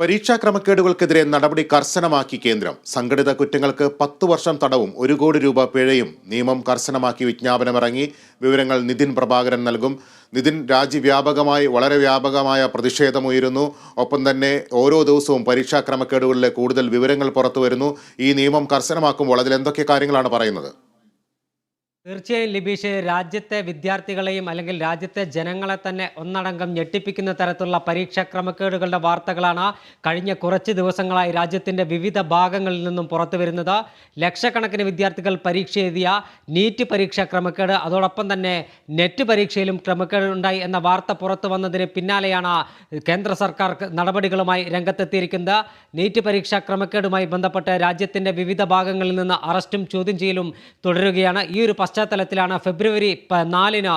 പരീക്ഷാ ക്രമക്കേടുകൾക്കെതിരെ നടപടി കർശനമാക്കി കേന്ദ്രം. സംഘടിത കുറ്റങ്ങൾക്ക് പത്ത് വർഷം തടവും ഒരു കോടി രൂപ പിഴയും നിയമം കർശനമാക്കി വിജ്ഞാപനമിറങ്ങി. വിവരങ്ങൾ നിതിൻ പ്രഭാകരൻ നൽകും. നിതിൻ രാജ്യവ്യാപകമായി വളരെ വ്യാപകമായ പ്രതിഷേധമുയരുന്നു. ഒപ്പം തന്നെ ഓരോ ദിവസവും പരീക്ഷാ ക്രമക്കേടുകളിലെ കൂടുതൽ വിവരങ്ങൾ പുറത്തു വരുന്നു ഈ നിയമം കർശനമാക്കുമ്പോൾ അതിൽ എന്തൊക്കെ കാര്യങ്ങളാണ് പറയുന്നത്? തീർച്ചയായും ലിബീഷ് രാജ്യത്തെ വിദ്യാർത്ഥികളെയും അല്ലെങ്കിൽ രാജ്യത്തെ ജനങ്ങളെ തന്നെ ഒന്നടങ്കം ഞെട്ടിപ്പിക്കുന്ന തരത്തിലുള്ള പരീക്ഷാ ക്രമക്കേടുകളുടെ വാർത്തകളാണ് കഴിഞ്ഞ കുറച്ച് ദിവസങ്ങളായി രാജ്യത്തിന്റെ വിവിധ ഭാഗങ്ങളിൽ നിന്നും പുറത്തു വരുന്നത്. ലക്ഷക്കണക്കിന് വിദ്യാർത്ഥികൾ പരീക്ഷ എഴുതിയ നീറ്റ് പരീക്ഷാ ക്രമക്കേട് അതോടൊപ്പം തന്നെ നെറ്റ് പരീക്ഷയിലും ക്രമക്കേട് ഉണ്ടായി എന്ന വാർത്ത പുറത്തു വന്നതിന് പിന്നാലെയാണ് കേന്ദ്ര സർക്കാർ നടപടികളുമായി രംഗത്തെത്തിയിരിക്കുന്നത്. നീറ്റ് പരീക്ഷാ ക്രമക്കേടുമായി ബന്ധപ്പെട്ട് രാജ്യത്തിന്റെ വിവിധ ഭാഗങ്ങളിൽ നിന്ന് അറസ്റ്റും ചോദ്യം ചെയ്യലും തുടരുകയാണ്. ഈ ഒരു പശ്ചാത്തലത്തിലാണ് ഫെബ്രുവരി നാലിന്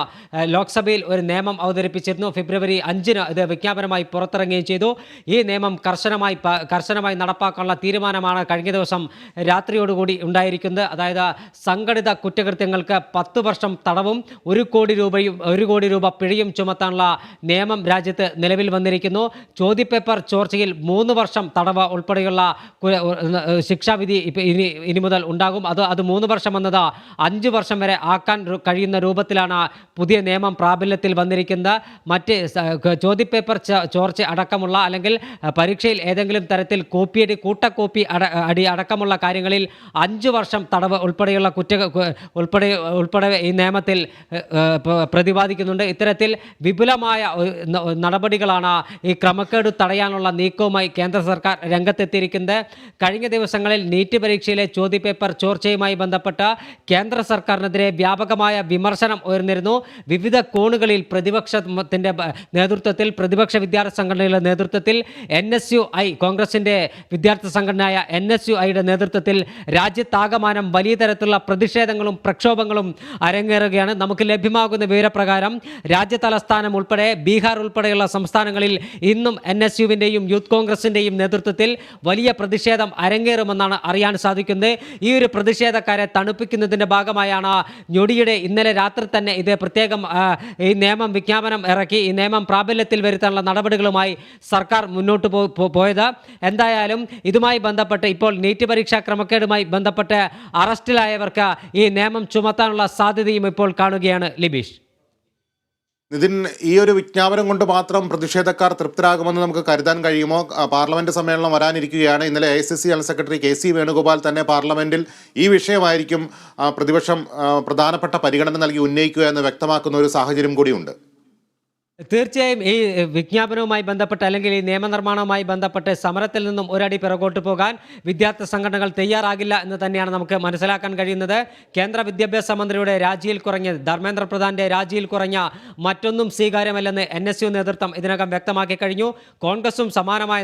ലോക്സഭയിൽ ഒരു നിയമം അവതരിപ്പിച്ചിരുന്നു. ഫെബ്രുവരി അഞ്ചിന് ഇത് വിജ്ഞാപനമായി പുറത്തിറങ്ങുകയും ചെയ്തു. ഈ നിയമം കർശനമായി കർശനമായി നടപ്പാക്കാനുള്ള തീരുമാനമാണ് കഴിഞ്ഞ ദിവസം രാത്രിയോടുകൂടി ഉണ്ടായിരിക്കുന്നത്. അതായത് സംഘടിത കുറ്റകൃത്യങ്ങൾക്ക് പത്ത് വർഷം തടവും ഒരു കോടി രൂപയും ഒരു കോടി രൂപ പിഴയും ചുമത്താനുള്ള നിയമം രാജ്യത്ത് നിലവിൽ വന്നിരിക്കുന്നു. ചോദ്യപേപ്പർ ചോർച്ചയിൽ മൂന്ന് വർഷം തടവ് ഉൾപ്പെടെയുള്ള ശിക്ഷാവിധി ഇനി ഇനി മുതൽ ഉണ്ടാകും. അത് അത് മൂന്ന് വർഷം എന്നത് അഞ്ച് വർഷം വരെ ആക്കാൻ കഴിയുന്ന രൂപത്തിലാണ് പുതിയ നിയമം പ്രാബല്യത്തിൽ വന്നിരിക്കുന്നത്. മറ്റ് ചോദ്യപേപ്പർ ചോർച്ച അടക്കമുള്ള അല്ലെങ്കിൽ പരീക്ഷയിൽ ഏതെങ്കിലും തരത്തിൽ കോപ്പിയടി കൂട്ടക്കോപ്പി അട അടി അടക്കമുള്ള കാര്യങ്ങളിൽ അഞ്ച് വർഷം തടവ് ഉൾപ്പെടെയുള്ള കുറ്റ ഉൾപ്പെടെ ഉൾപ്പെടെ ഈ നിയമത്തിൽ പ്രതിപാദിക്കുന്നുണ്ട്. ഇത്തരത്തിൽ വിപുലമായ നടപടികളാണ് ഈ ക്രമക്കേട് തടയാനുള്ള നീക്കവുമായി കേന്ദ്ര സർക്കാർ രംഗത്തെത്തിയിരിക്കുന്നത്. കഴിഞ്ഞ ദിവസങ്ങളിൽ നീറ്റ് പരീക്ഷയിലെ ചോദ്യപേപ്പർ ചോർച്ചയുമായി ബന്ധപ്പെട്ട് കേന്ദ്ര സർക്കാരിനെതിരെ വ്യാപകമായ വിമർശനം ഉയർന്നിരുന്നു. വിവിധ കോണുകളിൽ പ്രതിപക്ഷത്തിന്റെ നേതൃത്വത്തിൽ പ്രതിപക്ഷ വിദ്യാർത്ഥി സംഘടനയുടെ നേതൃത്വത്തിൽ എൻ എസ് യു ഐ കോൺഗ്രസിന്റെ വിദ്യാർത്ഥി സംഘടനയായ എൻ എസ് യു ഐയുടെ നേതൃത്വത്തിൽ രാജ്യത്താകമാനം വലിയ തരത്തിലുള്ള പ്രതിഷേധങ്ങളും പ്രക്ഷോഭങ്ങളും അരങ്ങേറുകയാണ്. നമുക്ക് ലഭ്യമാകുന്ന വിവരപ്രകാരം രാജ്യ തലസ്ഥാനം ഉൾപ്പെടെ ബീഹാർ ഉൾപ്പെടെയുള്ള സംസ്ഥാനങ്ങളിൽ ഇന്നും എൻ എസ് യുവിന്റെയും യൂത്ത് കോൺഗ്രസിന്റെയും നേതൃത്വത്തിൽ വലിയ പ്രതിഷേധം അരങ്ങേറുമെന്നാണ് അറിയാൻ സാധിക്കുന്നത്. ഈ ഒരു പ്രതിഷേധക്കാരെ തണുപ്പിക്കുന്നതിന്റെ ഭാഗമായാണ് ഞൊടിയുടെ ഇന്നലെ രാത്രി തന്നെ ഇത് പ്രത്യേകം ഈ നിയമം വിജ്ഞാപനം ഇറക്കി ഈ നിയമം പ്രാബല്യത്തിൽ വരുത്താനുള്ള നടപടികളുമായി സർക്കാർ മുന്നോട്ട് പോയത്. എന്തായാലും ഇതുമായി ബന്ധപ്പെട്ട് ഇപ്പോൾ നീറ്റ് പരീക്ഷാ ക്രമക്കേടുമായി ബന്ധപ്പെട്ട് അറസ്റ്റിലായവർക്ക് ഈ നിയമം ചുമത്താനുള്ള സാധ്യതയും ഇപ്പോൾ കാണുകയാണ് ലിബീഷ്. നിതിൻ ഈ ഒരു വിജ്ഞാപനം കൊണ്ട് മാത്രം പ്രതിഷേധക്കാർ തൃപ്തരാകുമെന്ന് നമുക്ക് കരുതാൻ കഴിയുമോ? പാർലമെന്റ് സമ്മേളനം വരാനിരിക്കുകയാണ്. ഇന്നലെ I C C general secretary K C Venugopal തന്നെ പാർലമെന്റിൽ ഈ വിഷയമായിരിക്കും പ്രതിപക്ഷം പ്രധാനപ്പെട്ട പരിഗണന നൽകി ഉന്നയിക്കുക എന്ന് വ്യക്തമാക്കുന്ന ഒരു സാഹചര്യം കൂടിയുണ്ട്. തീർച്ചയായും ഈ വിജ്ഞാപനവുമായി ബന്ധപ്പെട്ട് അല്ലെങ്കിൽ ഈ നിയമനിർമ്മാണവുമായി ബന്ധപ്പെട്ട് സമരത്തിൽ നിന്നും ഒരടി പിറകോട്ട് പോകാൻ വിദ്യാർത്ഥി സംഘടനകൾ തയ്യാറാകില്ല എന്ന് തന്നെയാണ് നമുക്ക് മനസ്സിലാക്കാൻ കഴിയുന്നത്. കേന്ദ്ര വിദ്യാഭ്യാസ മന്ത്രിയുടെ രാജിയിൽ കുറഞ്ഞ ധർമ്മേന്ദ്ര പ്രധാന്റെ രാജിയിൽ കുറഞ്ഞ മറ്റൊന്നും സ്വീകാര്യമല്ലെന്ന് എൻ എസ് യു നേതൃത്വം ഇതിനകം വ്യക്തമാക്കി കഴിഞ്ഞു. കോൺഗ്രസും സമാനമായ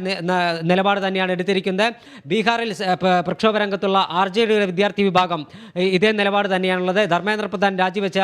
നിലപാട് തന്നെയാണ് എടുത്തിരിക്കുന്നത്. ബീഹാറിൽ പ്രക്ഷോഭ രംഗത്തുള്ള ആർ ജെ ഡിയുടെ വിദ്യാർത്ഥി വിഭാഗം ഇതേ നിലപാട് തന്നെയാണുള്ളത്. ധർമ്മേന്ദ്ര പ്രധാൻ രാജിവെച്ച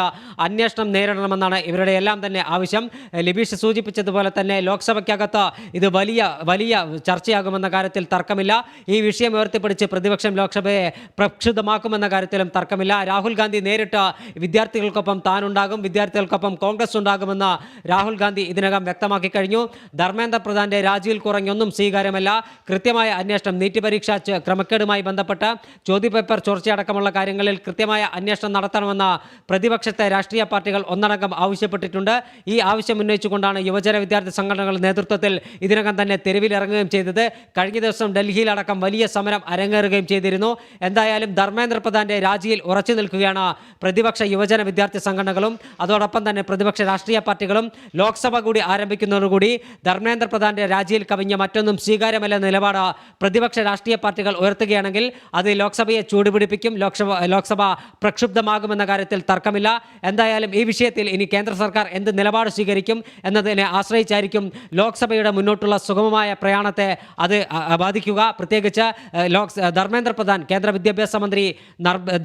അന്വേഷണം നേരിടണമെന്നാണ് ഇവരുടെ എല്ലാം തന്നെ ആവശ്യം. ലിബീഷ് സൂചിപ്പിച്ചതുപോലെ തന്നെ ലോക്സഭയ്ക്കകത്ത് ഇത് വലിയ വലിയ ചർച്ചയാകുമെന്ന കാര്യത്തിൽ തർക്കമില്ല. ഈ വിഷയം ഉയർത്തിപ്പിടിച്ച് പ്രതിപക്ഷം ലോക്സഭയെ പ്രക്ഷുബ്ധമാക്കുമെന്ന കാര്യത്തിലും തർക്കമില്ല. രാഹുൽ ഗാന്ധി നേരിട്ട് വിദ്യാർത്ഥികൾക്കൊപ്പം താനുണ്ടാകും വിദ്യാർത്ഥികൾക്കൊപ്പം കോൺഗ്രസ് ഉണ്ടാകുമെന്ന് രാഹുൽ ഗാന്ധി ഇതിനകം വ്യക്തമാക്കി കഴിഞ്ഞു. ധർമ്മേന്ദ്ര പ്രധാന്റെ രാജിയിൽ കുറഞ്ഞൊന്നും സ്വീകാര്യമല്ല. കൃത്യമായ അന്വേഷണം നീറ്റ് പരീക്ഷ ക്രമക്കേടുമായി ബന്ധപ്പെട്ട് ചോദ്യപേപ്പർ ചോർച്ചയടക്കമുള്ള കാര്യങ്ങളിൽ കൃത്യമായ അന്വേഷണം നടത്തണമെന്ന് പ്രതിപക്ഷത്തെ രാഷ്ട്രീയ പാർട്ടികൾ ഒന്നടങ്കം ആവശ്യപ്പെട്ടിട്ടുണ്ട്. ഈ ആവശ്യം ഉന്നയിച്ചുകൊണ്ടാണ് യുവജന വിദ്യാർത്ഥി സംഘടനകളുടെ നേതൃത്വത്തിൽ ഇതിനകം തന്നെ തെരുവിലിറങ്ങുകയും ചെയ്തത്. കഴിഞ്ഞ ദിവസം ഡൽഹിയിലടക്കം വലിയ സമരം അരങ്ങേറുകയും ചെയ്തിരുന്നു. എന്തായാലും ധർമ്മേന്ദ്ര പ്രധാന്റെ രാജിയിൽ ഉറച്ചു നിൽക്കുകയാണ് പ്രതിപക്ഷ യുവജന വിദ്യാർത്ഥി സംഘടനകളും. അതോടൊപ്പം തന്നെ പ്രതിപക്ഷ രാഷ്ട്രീയ പാർട്ടികളും ലോക്സഭ കൂടി ആരംഭിക്കുന്നതോടുകൂടി ധർമ്മേന്ദ്ര പ്രധാന്റെ രാജിയിൽ കവിഞ്ഞ മറ്റൊന്നും സ്വീകാര്യമല്ലെന്ന നിലപാട് പ്രതിപക്ഷ രാഷ്ട്രീയ പാർട്ടികൾ ഉയർത്തുകയാണെങ്കിൽ അത് ലോക്സഭയെ ചൂടുപിടിപ്പിക്കും. ലോക്സഭ ലോക്സഭ പ്രക്ഷുബ്ധമാകുമെന്ന കാര്യത്തിൽ തർക്കമില്ല. എന്തായാലും ഈ വിഷയത്തിൽ ഇനി കേന്ദ്ര സർക്കാർ എന്ത് നിലപാട് സ്വീകരിക്കും? എന്നതിനെ ആശ്രയിച്ചായിരിക്കും. ലോക്സഭയുടെ മുന്നോട്ടുള്ള സുഗമമായ പ്രയാണത്തെ അത് ബാധിക്കുക. പ്രത്യേകിച്ച് ലോക് ധർമ്മേന്ദ്ര പ്രധാൻ കേന്ദ്ര വിദ്യാഭ്യാസ മന്ത്രി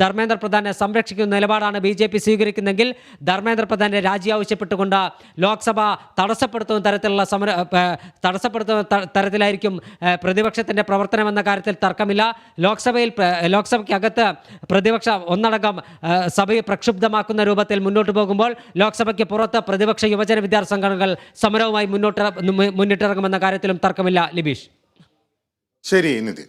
ധർമ്മേന്ദ്ര പ്രധാനെ സംരക്ഷിക്കുന്ന നിലപാടാണ് ബി പി സ്വീകരിക്കുന്നെങ്കിൽ ധർമ്മേന്ദ്ര പ്രധാന്റെ രാജി ആവശ്യപ്പെട്ടുകൊണ്ട് ലോക്സഭ തടസ്സപ്പെടുത്തുന്ന തരത്തിലുള്ള സമര തടസ്സപ്പെടുത്തുന്ന തരത്തിലായിരിക്കും പ്രതിപക്ഷത്തിന്റെ പ്രതിപക്ഷത്തിന്റെ പ്രവർത്തനം എന്ന കാര്യത്തിൽ തർക്കമില്ല. ലോക്സഭയിൽ ലോക്സഭയ്ക്കകത്ത് പ്രതിപക്ഷം ഒന്നടങ്കം സഭയെ പ്രക്ഷുബ്ധമാക്കുന്ന രൂപത്തിൽ മുന്നോട്ട് പോകുമ്പോൾ ലോക്സഭയ്ക്ക് പുറത്ത് പ്രതിപക്ഷ യുവജന വിദ്യാർത്ഥി സംഘടനകൾ സമരവുമായി മുന്നോട്ട് മുന്നിട്ടിറങ്ങുമെന്ന കാര്യത്തിലും തർക്കമില്ല ലിബീഷ്. ശരി നിതിൻ.